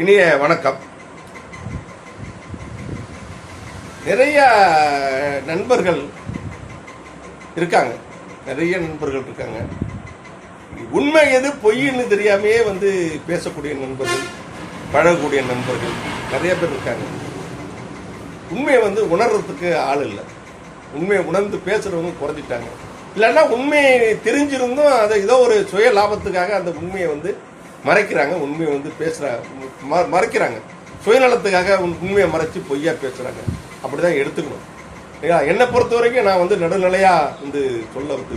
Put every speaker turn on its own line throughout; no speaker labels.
இனிய வணக்கம். நிறைய நண்பர்கள் இருக்காங்க. நிறைய நண்பர்கள் இருக்காங்க. உண்மை எது? பொய்ன்னு தெரியாமையே வந்து பேசக்கூடிய நண்பர்கள் பழகக்கூடிய நண்பர்கள் நிறைய பேர் இருக்காங்க. உண்மையை வந்து உணர்றதுக்கு ஆள் இல்லை. உண்மையை உணர்ந்து பேசுறவங்க குறைஞ்சிட்டாங்க. இல்லைன்னா உண்மையை தெரிஞ்சிருந்தும் அதை ஏதோ ஒரு சுய லாபத்துக்காக அந்த உண்மையை வந்து மறைக்கிறாங்க உண்மையை வந்து பேசுகிறாங்க மறைக்கிறாங்க. சுயநலத்துக்காக உண்மையை மறைச்சு பொய்யா அப்படி தான் எடுத்துக்கணும். இல்லையா என்னை பொறுத்த வரைக்கும் நான் வந்து நடுநிலையாக வந்து சொல்ல வந்து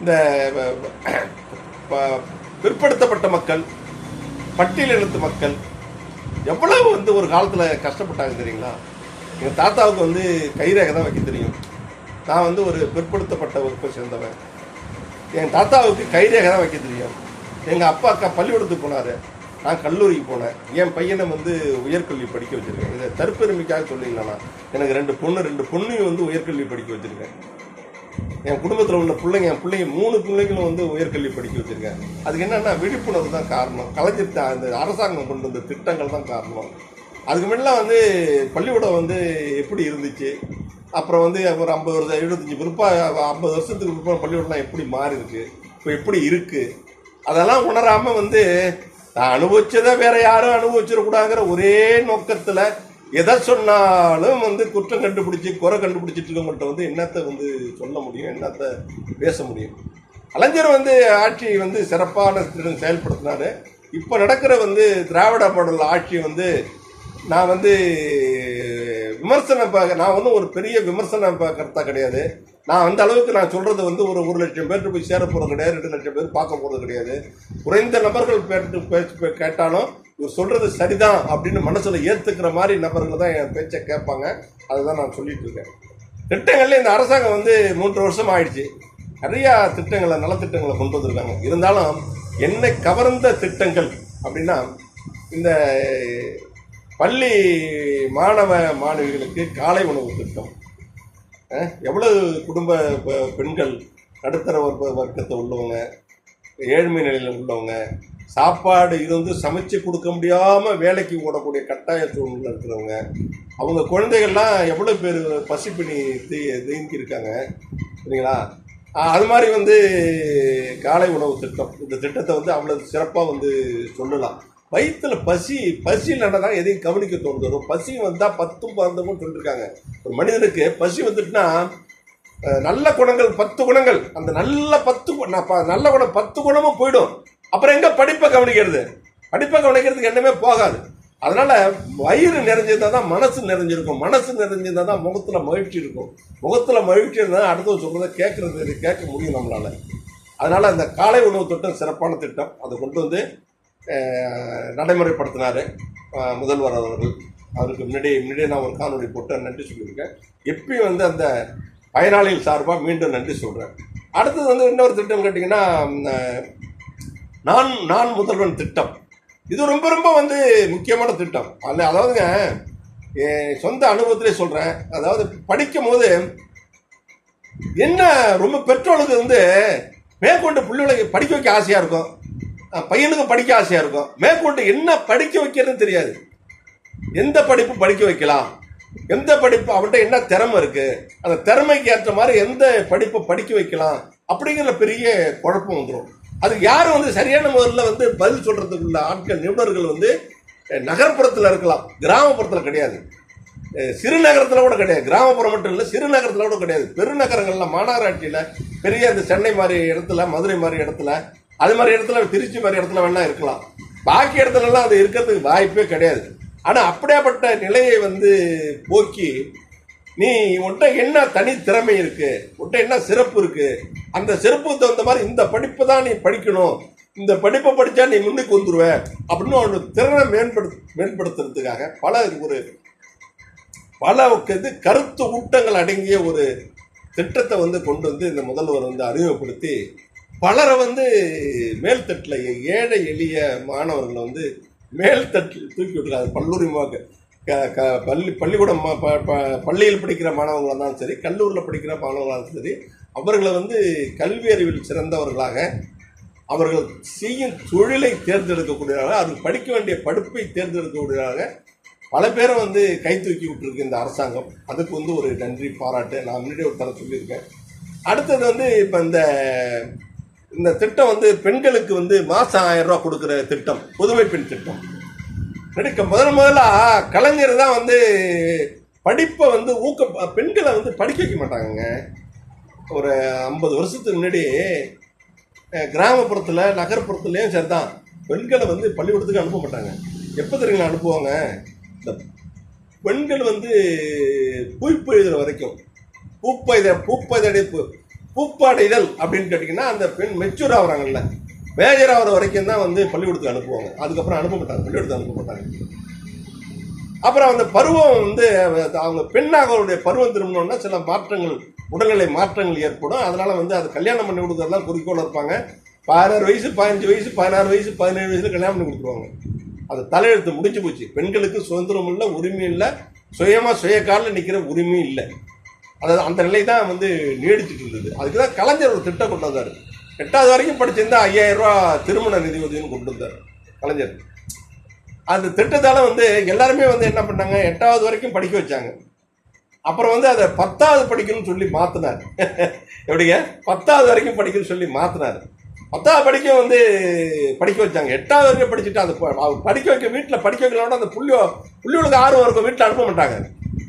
இந்த பிற்படுத்தப்பட்ட மக்கள் பட்டியலினத்து மக்கள் எவ்வளவு வந்து ஒரு காலத்தில் கஷ்டப்பட்டாங்க தெரியுங்களா? எங்கள் தாத்தாவுக்கு வந்து கைரேகை தான் வைக்க தெரியும். நான் வந்து ஒரு பிற்படுத்தப்பட்ட வகுப்பை சேர்ந்தவன். என் தாத்தாவுக்கு கைரேகை தான் வைக்க தெரியும். எங்கள் அப்பா அக்கா பள்ளிக்கூடத்துக்கு போனார். நான் கல்லூரிக்கு போனேன். என் பையனை வந்து உயர்கல்வி படிக்க வச்சிருக்கேன். இதை தற்பெருமைக்காக சொல்லிங்களா எனக்கு ரெண்டு பொண்ணு ரெண்டு பொண்ணையும் வந்து உயர்கல்வி படிக்க வச்சிருக்கேன். என் குடும்பத்தில் உள்ள பிள்ளைங்க என் பிள்ளைங்க மூணு பிள்ளைங்களும் வந்து உயர்கல்வி படிக்க வச்சிருக்கேன். அதுக்கு என்னென்னா விழிப்புணர்வு தான் காரணம். கலைஞர் த- அந்த அரசாங்கம் கொண்டு வந்த திட்டங்கள் தான் காரணம். அதுக்கு முன்னெல்லாம் வந்து பள்ளிக்கூடம் வந்து எப்படி இருந்துச்சு? அப்புறம் வந்து ஒரு ஐம்பது வருஷம் எழுபத்தஞ்சி பிற்பா ஐம்பது வருஷத்துக்கு பிற்பாடு பள்ளிக்கூடம்லாம் எப்படி மாறி இருக்குது இப்போ எப்படி இருக்குது அதெல்லாம் உணராம வந்து நான் அனுபவிச்சதை வேற யாரும் அனுபவிச்சிடக்கூடாங்கிற ஒரே நோக்கத்துல எதை சொன்னாலும் வந்து குற்றம் கண்டுபிடிச்சி குறை கண்டுபிடிச்சிட்டு இருக்கவங்கள்ட்ட வந்து என்னத்தை வந்து சொல்ல முடியும் என்னத்தை பேச முடியும்? கலைஞர் வந்து ஆட்சி வந்து சிறப்பான செயல்படுத்தினாரு. இப்போ நடக்கிற வந்து திராவிட மாடல் ஆட்சி வந்து நான் வந்து விமர்சனம் பார்க்க நான் வந்து ஒரு பெரிய விமர்சனம் பார்க்கறதா கிடையாது. நான் அந்த அளவுக்கு நான் சொல்கிறது வந்து ஒரு ஒரு லட்சம் பேர் போய் சேர போகிறது கிடையாது ரெண்டு லட்சம் பேர் பார்க்க போகிறது கிடையாது. குறைந்த நபர்கள் பேட்டு பேச்சு கேட்டாலும் இவர் சொல்கிறது சரிதான் அப்படின்னு மனசில் ஏற்றுக்கிற மாதிரி நபர்கள் தான் என் பேச்சை கேட்பாங்க. அதுதான் நான் சொல்லிட்டு இருக்கேன். திட்டங்கள்ல இந்த அரசாங்கம் வந்து மூன்று வருஷம் ஆயிடுச்சு. நிறையா திட்டங்களை நலத்திட்டங்களை கொண்டு வந்திருக்காங்க. இருந்தாலும் என்னை கவர்ந்த திட்டங்கள் அப்படின்னா இந்த பள்ளி மாணவ மாணவிகளுக்கு காலை உணவு திட்டம். எவ்வளவு குடும்ப பெண்கள் நடுத்தர வர்க்க வர்க்கத்தை உள்ளவங்க ஏழ்மை நிலையில் உள்ளவங்க சாப்பாடு இருந்து சமைச்சு கொடுக்க முடியாமல் வேலைக்கு ஓடக்கூடிய கட்டாய சூழ்நிலை இருக்கிறவங்க அவங்க குழந்தைகள்லாம் எவ்வளோ பேர் பசிப்பிணி தீ தீங்கி இருக்காங்க சரிங்களா அது மாதிரி வந்து காலை உணவு திட்டம் இந்த திட்டத்தை வந்து அவ்வளோ சிறப்பாக வந்து சொல்லலாம். வயிற்றுல பசி பசி இல்லைன்னா தான் எதையும் கவனிக்க தோணுது. வரும் பசி வந்தால் பத்தும் பறந்தமும் சொல்லியிருக்காங்க ஒரு மனிதனுக்கு பசி வந்துட்டுனா நல்ல குணங்கள் பத்து குணங்கள். அந்த நல்ல பத்து ப- நல்ல குணம் பத்து குணமும் போயிடும். அப்புறம் எங்கே படிப்பை கவனிக்கிறது? படிப்பை கவனிக்கிறதுக்கு என்னமே போகாது. அதனால வயிறு நிறைஞ்சிருந்தா தான் மனசு நிறைஞ்சிருக்கும். மனசு நிறைஞ்சிருந்தா தான் முகத்தில் மகிழ்ச்சி இருக்கும். முகத்தில் மகிழ்ச்சி இருந்தால் அடுத்தவங்க சொல்கிறத கேட்கறது கேட்க முடியும் நம்மளால. அதனால் அந்த காலை உணவு திட்டம் சிறப்பான திட்டம். அதை கொண்டு வந்து நடைமுறைப்படுத்தினார் முதல்வர் அவர்கள். அவருக்கு முன்னாடி முன்னாடியே நான் ஒரு காணொலி போட்டு நன்றி சொல்லியிருக்கேன். எப்பயும் வந்து அந்த பயனாளிகள் சார்பாக மீண்டும் நன்றி சொல்கிறேன் அடுத்தது வந்து இன்னொரு திட்டம் கேட்டிங்கன்னா நான் நான் முதல்வன் திட்டம். இது ரொம்ப ரொம்ப வந்து முக்கியமான திட்டம். அதில் அதாவதுங்க என் சொந்த அனுபவத்திலே சொல்கிறேன் அதாவது படிக்கும் போது என்ன ரொம்ப பெற்றோர்களுக்கு வந்து மேற்கொண்டு பிள்ளைகளுக்கு படிக்க வைக்க ஆசையாக இருக்கும்? பையனுக்கு படிக்க ஆசையாக இருக்கும். மேற்கொண்டு என்ன படிக்க வைக்கிறதுன்னு தெரியாது. எந்த படிப்பு படிக்க வைக்கலாம்? எந்த படிப்பு அவன்கிட்ட என்ன திறமை இருக்கு? அந்த திறமைக்கு ஏற்ற மாதிரி எந்த படிப்பை படிக்க வைக்கலாம்? அப்படிங்கிற பெரிய குழப்பம் வந்துடும் அது யாரும் வந்து சரியான முறையில் வந்து பதில் சொல்றதுக்குள்ள ஆட்கள் நிபுணர்கள் வந்து நகர்ப்புறத்தில் இருக்கலாம். கிராமப்புறத்தில் கிடையாது. சிறுநகரத்தில் சிறு நகரத்தில் கூட கிடையாது. கிராமப்புறம் மட்டும் இல்லை சிறு நகரத்தில் கூட கிடையாது. பெருநகரங்களில் மாநகராட்சியில் பெரிய இந்த சென்னை மாதிரி இடத்துல மதுரை மாதிரி இடத்துல அது மாதிரி இடத்துல திருச்சி மாதிரி இடத்துல வேணா இருக்கலாம். பாக்கி இடத்துலலாம் அது இருக்கிறதுக்கு வாய்ப்பே கிடையாது. ஆனால் அப்படியாப்பட்ட நிலையை வந்து போக்கி நீ உன்ட்ட என்ன தனி திறமை இருக்கு? உன்ட்ட என்ன சிறப்பு இருக்கு? அந்த சிறப்புக்கு தகுந்த மாதிரி இந்த படிப்பு தான் நீ படிக்கணும். இந்த படிப்பை படித்தா நீ முன்னுக்கு வந்துருவ அப்படின்னு ஒரு திறனை மேம்படுத்த மேம்படுத்துறதுக்காக பல ஒரு பல இது கருத்து ஊட்டங்கள் அடங்கிய ஒரு திட்டத்தை வந்து கொண்டு வந்து இந்த முதல்வர் வந்து அறிமுகப்படுத்தி பலரை வந்து மேல்தட்டில் ஏழை எளிய மாணவர்களை வந்து மேல்தட்டில் தூக்கி விட்டுருக்காங்க கல்லூரி மா- க- க- பள்ளி பள்ளிக்கூடம் ப- ப- பள்ளியில் படிக்கிற மாணவங்களாக இருந்தாலும் சரி கல்லூரியில் படிக்கிற மாணவர்களாக இருந்தாலும் சரி அவர்களை வந்து கல்வி அறிவில் சிறந்தவர்களாக அவர்கள் செய்யும் தொழிலை தேர்ந்தெடுக்கக்கூடியதாக அவர்கள் படிக்க வேண்டிய படிப்பை தேர்ந்தெடுக்கக்கூடியதாக பல பேரை வந்து கை தூக்கி விட்டுருக்கு இந்த அரசாங்கம். அதுக்கு வந்து ஒரு நன்றி பாராட்டு நான் முன்னாடி ஒரு தர சொல்லியிருக்கேன். அடுத்தது வந்து இப்போ இந்த இந்த திட்டம் வந்து பெண்களுக்கு வந்து மாதம் ஆயிரம் ரூபா கொடுக்குற திட்டம் புதுமை பெண் திட்டம். நடிக்க முதல் முதல்ல கலைஞர் தான் வந்து படிப்பை வந்து ஊக்க பெண்களை வந்து படிக்க வைக்க மாட்டாங்க ஒரு ஐம்பது வருஷத்துக்கு முன்னாடி கிராமப்புறத்தில் நகர்ப்புறத்துலேயும் சரிதான். பெண்களை வந்து பள்ளிக்கூடத்துக்கு அனுப்ப மாட்டாங்க. எப்போ தெரியுங்களா அனுப்புவாங்க? இந்த பெண்கள் வந்து பூய்ப்பு எழுதுகிற வரைக்கும். பூப்பெய்த பூப்பதடை பூப்படைதல் அப்படின்னு கேட்டிங்கன்னா அந்த பெண் மெச்சூர் ஆகிறாங்கல்ல மேஜர் ஆகிற வரைக்கும் தான் வந்து பள்ளிக்கூடத்துக்கு அனுப்புவாங்க. அதுக்கப்புறம் அனுப்ப மாட்டாங்க பள்ளிக்கூடத்துக்கு அனுப்ப மாட்டாங்க அப்புறம் அந்த பருவம் வந்து அவங்க பெண்ணாகவுடைய பருவம் திரும்பினோம்னா சில மாற்றங்கள் உடல்நிலை மாற்றங்கள் ஏற்படும். அதனால் வந்து அது கல்யாணம் பண்ணி கொடுக்குறதெல்லாம் குறிக்கோள் இருப்பாங்க. பதினாறு வயசு பதினஞ்சு வயசு பதினாறு வயசு பதினேழு வயசில் கல்யாணம் பண்ணி கொடுத்துருவாங்க. அது தலையெழுத்து முடிஞ்சு போச்சு. பெண்களுக்கு சுதந்திரம் இல்லை உரிமை இல்லை. சுயமாக சுய காலில் நிற்கிற உரிமையும் இல்லை. அதாவது அந்த நிலை தான் வந்து நீடிச்சிட்டு இருந்தது. அதுக்கு தான் கலைஞர் ஒரு திட்டம் கொண்டு வந்தார். எட்டாவது வரைக்கும் படிச்சிருந்தா ஐயாயிரம் ரூபா திருமண நிதி உதவின்னு கொண்டு வந்தார் கலைஞர். அந்த திட்டத்தால் வந்து எல்லாருமே வந்து என்ன பண்ணாங்க? எட்டாவது வரைக்கும் படிக்க வச்சாங்க. அப்புறம் வந்து அதை பத்தாவது படிக்கணும்னு சொல்லி மாற்றினார் எப்படிங்க? பத்தாவது வரைக்கும் படிக்கணும்னு சொல்லி மாற்றினார் பத்தாவது படிக்க வந்து படிக்க வச்சாங்க. எட்டாவது வரைக்கும் படிச்சுட்டு அது படிக்க வைக்க வீட்டில் படிக்க வைக்கலோட அந்த புள்ளியோ புள்ளியோளுக்கு ஆர்வம் இருக்கும் வீட்டில் அனுப்ப மாட்டாங்க.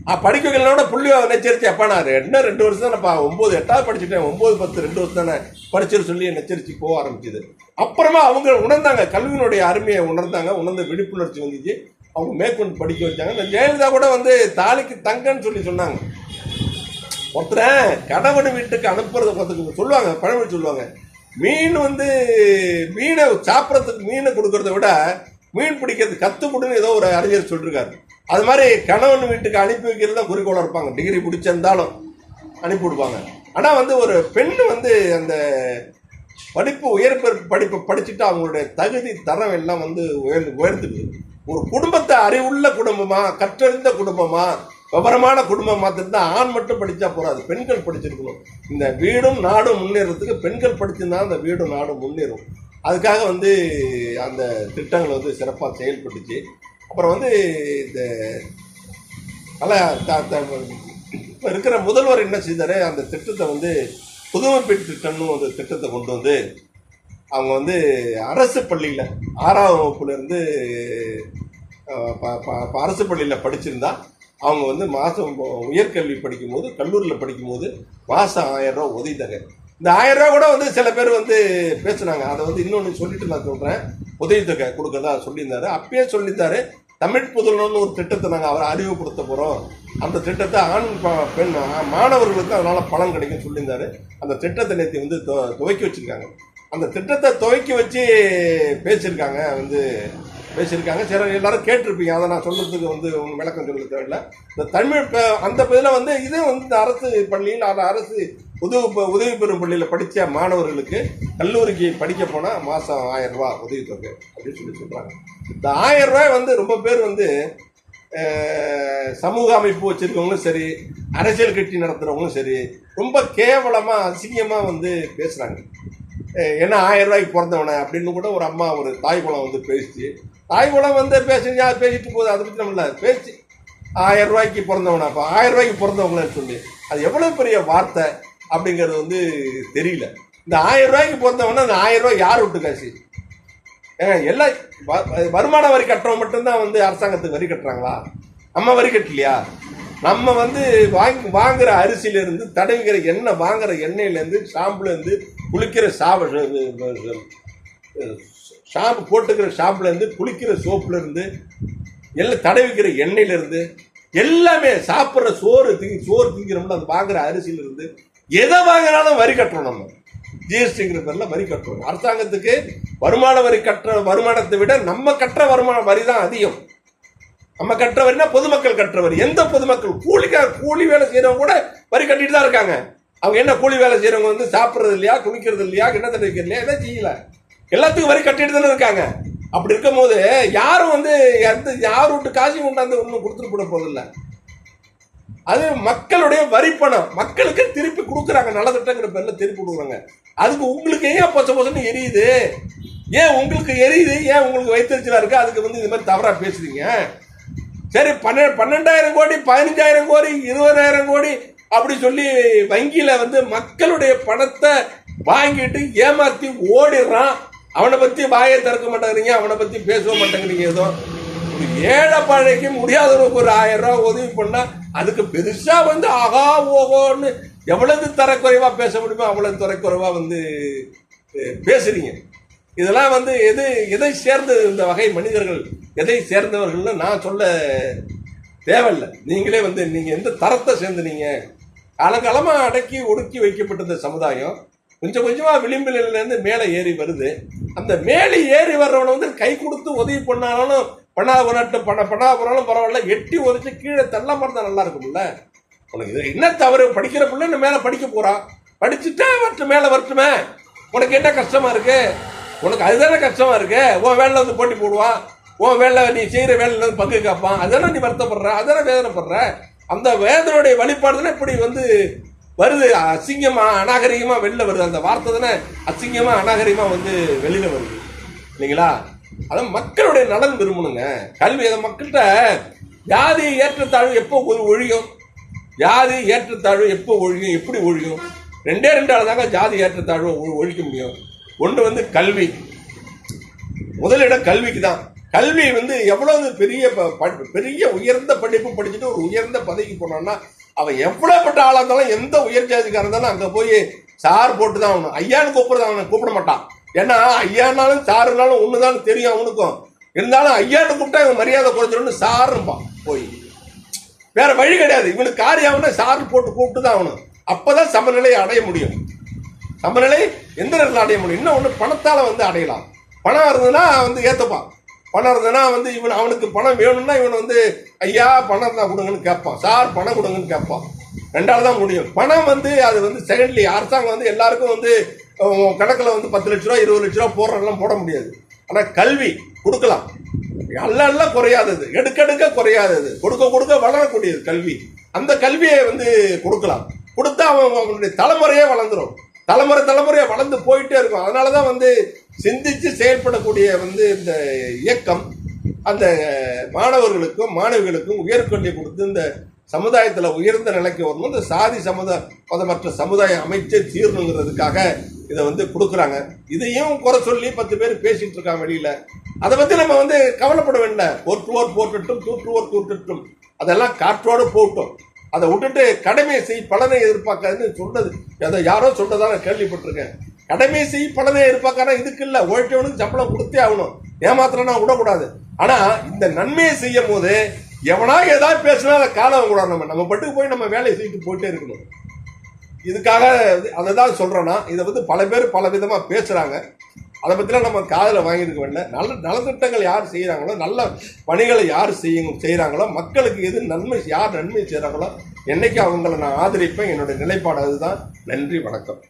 ஆ படிக்க வைக்கலோட புள்ளியோ நெச்சரிச்சு அப்பா நான் என்ன ரெண்டு வருஷம் தானேப்பா ஒம்பது எட்டாவது படிச்சுட்டேன் ஒம்பது பத்து ரெண்டு வருஷம் தானே படிச்சிரு சொல்லி நெச்சரிச்சு போக ஆரம்பிச்சுது. அப்புறமா அவங்க உணர்ந்தாங்க கல்வியினுடைய அருமையை உணர்ந்தாங்க உணர்ந்த விழிப்புணர்ச்சி வந்துச்சு. அவங்க மேற்கொண்டு படிக்க வச்சாங்க. இந்த ஜெயலலிதா கூட வந்து தாலிக்கு தங்கன்னு சொல்லி சொன்னாங்க. ஒருத்தரை கணவன் வீட்டுக்கு அனுப்புறத பார்த்துக்கு சொல்லுவாங்க பழமொழி சொல்லுவாங்க. மீன் வந்து மீனை சாப்பிட்றதுக்கு மீனை கொடுக்கறத விட மீன் பிடிக்கிறது கற்றுக்கொடுன்னு ஏதோ ஒரு அறிஞர் சொல்லிருக்காரு. அது மாதிரி கணவன் வீட்டுக்கு அனுப்பி வைக்கிறது தான் குறிக்கோளாக இருப்பாங்க. டிகிரி பிடிச்சிருந்தாலும் அனுப்பி விடுவாங்க. ஆனால் வந்து ஒரு பெண் வந்து அந்த படிப்பு உயர் படிப்பு படிப்பை படிச்சுட்டு அவங்களுடைய தகுதி தரம் எல்லாம் வந்து உயர்ந்து உயர்ந்துடுது ஒரு குடும்பத்தை அறிவுள்ள குடும்பமா கற்றறிந்த குடும்பமா விவரமான குடும்பம் மாத்திரம் ஆண் மட்டும் படித்தா போகாது பெண்கள் படிச்சிருக்கணும். இந்த வீடும் நாடும் முன்னேறதுக்கு பெண்கள் படிச்சிருந்தா அந்த வீடும் நாடும் முன்னேறும். அதுக்காக வந்து அந்த திட்டங்கள் வந்து சிறப்பாக செயல்பட்டுச்சு. அப்புறம் வந்து இந்த அதெல்லாம் த- இருக்கிற முதல்வர் என்ன செய்தார்? அந்த திட்டத்தை வந்து புதுமை பெண் திட்டம்னு அந்த திட்டத்தை கொண்டு வந்து அவங்க வந்து அரசு பள்ளியில் ஆறாம் வகுப்புலேருந்து அரசு பள்ளியில் படிச்சிருந்தா அவங்க வந்து மாதம் உயர்கல்வி படிக்கும்போது கல்லூரியில் படிக்கும்போது மாதம் ஆயிரரூவா ரூபா உதவி இந்த ஆயிரரூவா கூட வந்து சில பேர் வந்து பேசுனாங்க. அதை வந்து இன்னொன்று சொல்லிட்டு நான் சொல்கிறேன் உதவித்தொகை கொடுக்கறதா சொல்லியிருந்தாரு. அப்பயே சொல்லியிருந்தாரு தமிழ் புதல்வன் ஒரு திட்டத்தை நாங்கள் அவரை அறிவுப்படுத்த போகிறோம் அந்த திட்டத்தை ஆண் பெண் மாணவர்களுக்கு அதனால் பலன் கிடைக்கும் சொல்லியிருந்தாரு. அந்த திட்டத்தை நேற்று வந்து துவக்கி வச்சுருக்காங்க. அந்த திட்டத்தை துவக்கி வச்சு பேசியிருக்காங்க வந்து பேசியிருக்காங்க. சரி எல்லாரும் கேட்டிருப்பீங்க. அதை நான் சொல்கிறதுக்கு வந்து உங்களுக்கு விளக்கம் சொல்ல தேவையில்ல இந்த தமிழ் அந்த இதில் வந்து இதே வந்து இந்த அரசு பள்ளியில் அந்த அரசு உதவி உதவி பெறும் பள்ளியில் படித்த மாணவர்களுக்கு கல்லூரிக்கு படிக்க போனால் மாதம் ஆயிரம் உதவித்தொகை அப்படின்னு சொல்லி சொல்கிறாங்க இந்த ஆயிரம் ரூபாய் வந்து ரொம்ப பேர் வந்து சமூக அமைப்பு வச்சுருக்கவங்களும் சரி அரசியல் கட்சி நடத்துகிறவங்களும் சரி ரொம்ப கேவலமாக அசிங்கமாக வந்து பேசுகிறாங்க என்ன ஆயிரம் ரூபாய்க்கு பிறந்தவனே அப்படின்னு கூட ஒரு அம்மா ஒரு தாய் குளம் வந்து பேசிச்சு. தாய் குளம் வந்து பேசுனா பேசிட்டு போகுது அதை பற்றி இல்லை பேசி ஆயிரம் ரூபாய்க்கு பிறந்தவனா அப்போ ஆயிரம் ரூபாய்க்கு பிறந்தவங்களேன்னு சொல்லி. அது எவ்வளோ பெரிய வார்த்தை அப்படிங்கிறது வந்து தெரியல. இந்த ஆயிரம் ரூபாய்க்கு பிறந்தவனா அந்த ஆயிரம் ரூபாய் யார் விட்டு காசு? ஏங்க எல்லாம் வ- வருமான வரி கட்டுறவங்க மட்டும்தான் வந்து அரசாங்கத்துக்கு வரி கட்டுறாங்களா? நம்ம வரி கட்டலையா? நம்ம வந்து வாங்கி வாங்குற அரிசியிலேருந்து தடவிங்கிற தடவிக்கிற எண்ணெய் வாங்குற எண்ணெயிலேருந்து ஷாம்புலேருந்து குளிக்கிற சாப ஷாம்பு போட்டுக்கிற ஷாம்புலேருந்து குளிக்கிற சோப்புலேருந்து எல்லாம் தடவிக்கிற எண்ணெயிலேருந்து எல்லாமே சாப்பிட்ற சோறு திங்கி சோறு திங்கிறோம்ல அது வாங்குற அரிசியிலிருந்து எதை வாங்கினாலும் வரி கட்டுறோம் நம்ம. ஜிஎஸ்டிங்கிற பேரில் வரி கட்டுறோம் அரசாங்கத்துக்கு வருமான வரி கட்டுற வருமானத்தை விட நம்ம கட்டுற வருமான வரி தான் அதிகம். நம்ம கட்டுற வரினா பொதுமக்கள் கட்டுற வரி. எந்த பொதுமக்கள்? கூலிக்கா கூலி வேலை செய்யறவங்க கூட வரி கட்டிட்டு தான் இருக்காங்க. அவங்க என்ன கூலி வேலை செய்யறவங்க வந்து சாப்பிட்றது இல்லையா குளிக்கிறது இல்லையா கிண்ணத்தை வைக்கிறது இல்லையா எதாவது செய்யல. எல்லாத்துக்கும் வரி கட்டிட்டு தானே இருக்காங்க. அப்படி இருக்கும் போது யாரும் வந்து எந்த யார் விட்டு காசையும் கொண்டாந்து ஒன்றும் கொடுத்துட்டு போட போதில்லை அது மக்களுடைய வரி பணம் மக்களுக்கு திருப்பி கொடுக்குறாங்க நல்ல திட்டங்கிற பேர்ல திருப்பி கொடுக்குறாங்க. அதுக்கு உங்களுக்கு ஏன் பொச பொசன்னு எரியுது? ஏன் உங்களுக்கு எரியுது? ஏன் உங்களுக்கு வைத்தறிச்சலாக இருக்கு? அதுக்கு வந்து இது மாதிரி தவறாக பேசுறீங்க. சரி பன்னெண்டு பன்னெண்டாயிரம் கோடி பதினஞ்சாயிரம் கோடி இருபதாயிரம் கோடி அப்படி சொல்லி வங்கியில வந்து மக்களுடைய பணத்தை வாங்கிட்டு ஏமாத்தி ஓடிடுறான். அவனை பத்தி வாயை திறக்க மாட்டேங்கிறீங்க அவனை பத்தி பேச மாட்டேங்கிறீங்க ஏதோ. ஒரு ஏழை பழைக்கு முடியாதவனுக்கு ஒரு ஆயிரம் ரூபா உதவி பண்ணா அதுக்கு பெருசா வந்து ஆகா ஓகோன்னு எவ்வளவு தரக்குறைவா பேச முடியுமோ அவ்வளவு தரக்குறைவா வந்து பேசுறீங்க. இதெல்லாம் வந்து எது எதை சேர்ந்து இந்த வகை மனிதர்கள்? எதை சேர்ந்தவர்கள்னு நான் சொல்ல தேவையில்லை. நீங்களே வந்து நீங்க எந்த தரத்தை சேர்ந்துனீங்க? காலங்காலமாக அடக்கி ஒடுக்கி வைக்கப்பட்டிருந்த சமுதாயம் கொஞ்சம் கொஞ்சமாக விளிம்பில் இருந்து மேலே ஏறி வருது. அந்த மேலே ஏறி வர்றவனை வந்து கை கொடுத்து உதவி பண்ணாலும் பண்ணா பண்ணாட்டு பண்ண பண்ணா போனாலும் பரவாயில்ல. எட்டி உதச்சி கீழே தள்ள மறந்தா நல்லா இருக்கும்ல. உனக்கு இது என்ன தவறு? படிக்கிற பிள்ளை மேலே படிக்க போகிறான் படிச்சுட்டா வரட்டும் மேலே வரட்டுமே. உனக்கு என்ன கஷ்டமா இருக்கு? உனக்கு அதுதானே கஷ்டமா இருக்கு? உன் வேலையில் வந்து போட்டி போடுவான். உன் வேலை நீ செய்கிற வேலையில் வந்து பங்கு காப்பான். அதெல்லாம் நீ வருத்தப்படுற? அதெல்லாம் வேதனைப்படுற? அந்த வேதனுடைய வழிபாடு இப்படி வந்து வருது? அசிங்கமா அநாகரிகமா வெளில வருது. அந்த வார்த்தை தானே அசிங்கமா அநாகரிகமா வந்து வெளியில வருது. இல்லைங்களா? அதான் மக்களுடைய நலன் விரும்பணுங்க. கல்வி அதை மக்கள்கிட்ட ஜாதி ஏற்றத்தாழ்வு எப்போ ஒரு ஒழியும்? ஜாதி ஏற்றத்தாழ்வு எப்போ ஒழியும்? எப்படி ஒழியும்? ரெண்டே ரெண்டால தாங்க ஜாதி ஏற்றத்தாழ்வு ஒ- ஒழிக்க முடியும். ஒன்று வந்து கல்வி. முதலிடம் கல்விக்கு தான் கல்வி வந்து எவ்வளவு பெரிய ப- பெரிய உயர்ந்த படிப்பு படிச்சுட்டு ஒரு உயர்ந்த பதவிக்கு போனான்னா அவன் எவ்வளவுப்பட்ட ஆளா இருந்தாலும் எந்த உயர் ஜாதிக்காரன் இருந்தாலும் அங்க போய் சார் போட்டு தான் அவனு ஐயான்னு கூப்பிடுறது அவனை கூப்பிட மாட்டான். ஏன்னா ஐயானாலும் சாருனாலும் ஒண்ணுதான் தெரியும் அவனுக்கும். இருந்தாலும் ஐயான்னு கூப்பிட்டா இவன் மரியாதை குறைஞ்சிடும்னு சாருப்பான் போய். வேற வழி கிடையாது. இவனுக்கு காரியாவனா சார் போட்டு கூப்பிட்டு தான் ஆகணும். அப்பதான் சமநிலையை அடைய முடியும். சமநிலை எந்த நேரத்தில் அடைய முடியும். இன்னும் ஒன்று பணத்தால் வந்து அடையலாம். பணம் இருந்ததுன்னா வந்து ஏற்றுப்பான் பணம் இருந்ததுன்னா வந்து இவன் அவனுக்கு பணம் வேணும்னா இவன் வந்து ஐயா பணம் இருந்தால் கொடுங்கன்னு கேட்பான். சார் பணம் கொடுங்கன்னு கேட்பான். ரெண்டாவது தான் முடியும். பணம் வந்து அது வந்து செகண்ட்லி அரசாங்கம் வந்து எல்லாருக்கும் வந்து கணக்கில் வந்து பத்து லட்ச ரூபா இருபது லட்ச ரூபா போடுறதெல்லாம் போட முடியாது. ஆனால் கல்வி கொடுக்கலாம். எல்லாம் அல்ல குறையாதது. எடுக்கெடுக்க குறையாதது. கொடுக்க கொடுக்க வளரக்கூடியது கல்வி. அந்த கல்வியை வந்து கொடுக்கலாம். கொடுத்தா அவன் அவனுடைய தலைமுறையே வளர்ந்துரும். தலைமுறை தலைமுறையை வளர்ந்து போயிட்டே இருக்கும். அதனால தான் வந்து சிந்திச்சு செயல்படக்கூடிய வந்து இந்த இயக்கம் அந்த மாணவர்களுக்கும் மாணவிகளுக்கும் உயர்கல்வி கொடுத்து இந்த சமுதாயத்தில் உயர்ந்த நிலைக்கு வரணும். இந்த சாதி சமுதாய மதமற்ற சமுதாயம் அமைச்சே தீரணுங்கிறதுக்காக இதை வந்து கொடுக்குறாங்க. இதையும் குறை சொல்லி பத்து பேர் பேசிட்டு இருக்காங்க வெளியில. அதை பத்தி நம்ம வந்து கவலைப்பட வேண்டாம் போற்றுவோர் போற்றட்டும் தூற்றுவோர் தூற்றட்டும் அதெல்லாம் காற்றோடு போட்டோம் அதை விட்டுட்டு கடமையை செய் பலனை எதிர்பார்க்காதுன்னு சொன்னது அதை யாரோ சொல்றதா நான் கேள்விப்பட்டிருக்கேன். கடமை செய் பலனே இருப்பாக்கான இதுக்கு இல்ல. உழைச்சவனுக்கு சம்பளம் கொடுத்தே ஆகணும். ஏமாத்திரனா விடக்கூடாது. ஆனா இந்த நன்மையை செய்யும் போது எவனா ஏதாவது பேசினா அதை காலம் கூட நம்ம. நம்ம பட்டுக்கு போய் நம்ம வேலையை செய்துட்டு போயிட்டே இருக்கணும். இதுக்காக அதை தான் சொல்கிறோன்னா இதை வந்து பல பேர் பல விதமாக பேசுகிறாங்க அதை பற்றிலாம் நம்ம காதில் வாங்கியிருக்க வேண்டிய நல்ல நலத்திட்டங்கள் யார் செய்கிறாங்களோ நல்ல பணிகளை யார் செய்ய செய்கிறாங்களோ மக்களுக்கு எது நன்மை யார் நன்மை செய்கிறாங்களோ என்றைக்கு அவங்கள நான் ஆதரிப்பேன் என்னுடைய நிலைப்பாடு அதுதான். நன்றி வணக்கம்.